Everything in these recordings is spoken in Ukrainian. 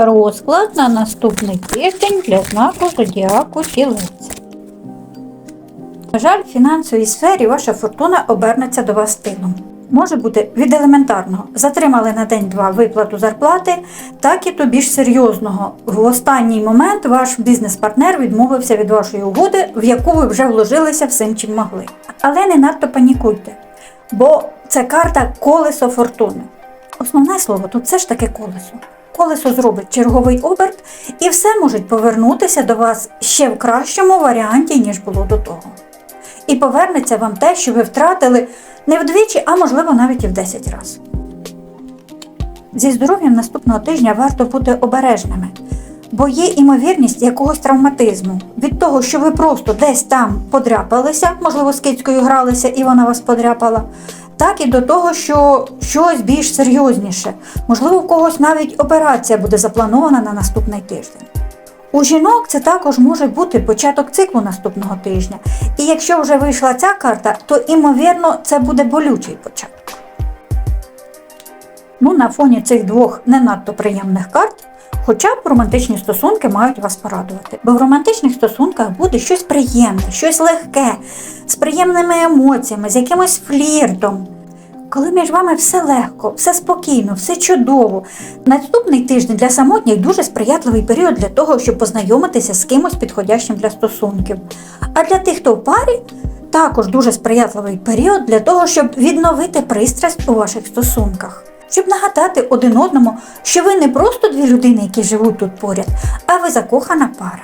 Розклад на наступний тиждень для знаку зодіаку Тілець. На жаль, в фінансовій сфері ваша фортуна обернеться до вас тилом. Може бути від елементарного. Затримали на день-два виплату зарплати, так і до більш серйозного. В останній момент ваш бізнес-партнер відмовився від вашої угоди, в яку ви вже вложилися всім, чим могли. Але не надто панікуйте, бо це карта колесо фортуни. Основне слово тут все ж таки колесо. Колесо зробить черговий оберт, і все може повернутися до вас ще в кращому варіанті, ніж було до того. І повернеться вам те, що ви втратили не вдвічі, а можливо навіть і в 10 разів. Зі здоров'ям наступного тижня варто бути обережними, бо є імовірність якогось травматизму від того, що ви просто десь там подряпалися, можливо, з кицькою гралися і вона вас подряпала, так і до того, що щось більш серйозніше. Можливо, в когось навіть операція буде запланована на наступний тиждень. У жінок це також може бути початок циклу наступного тижня. І якщо вже вийшла ця карта, то імовірно це буде болючий початок. Ну, на фоні цих двох не надто приємних карт, хоча б романтичні стосунки мають вас порадувати. Бо в романтичних стосунках буде щось приємне, щось легке, з приємними емоціями, з якимось фліртом. Коли між вами все легко, все спокійно, все чудово. Наступний тиждень для самотніх дуже сприятливий період для того, щоб познайомитися з кимось підходящим для стосунків. А для тих, хто в парі, також дуже сприятливий період для того, щоб відновити пристрасть у ваших стосунках. Щоб нагадати один одному, що ви не просто дві людини, які живуть тут поряд, а ви закохана пара.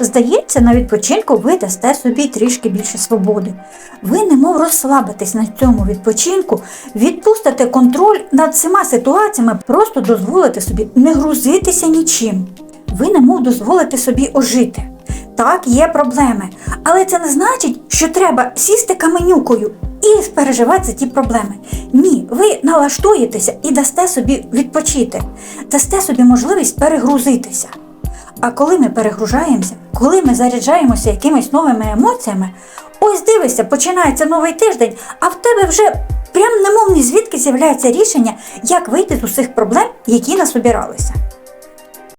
Здається, на відпочинку ви дасте собі трішки більше свободи. Ви немов розслабитесь на цьому відпочинку, відпустите контроль над всіма ситуаціями, просто дозволите собі не грузитися нічим. Ви немов дозволите собі ожити. Так, є проблеми, але це не значить, що треба сісти каменюкою і переживати ті проблеми. Ні, ви налаштуєтеся і дасте собі відпочити, дасте собі можливість перегрузитися. А коли ми перегружаємося, коли ми заряджаємося якимись новими емоціями, ось дивися, починається новий тиждень, а в тебе вже прям немов ні звідки з'являється рішення, як вийти з усіх проблем, які нас обіралися.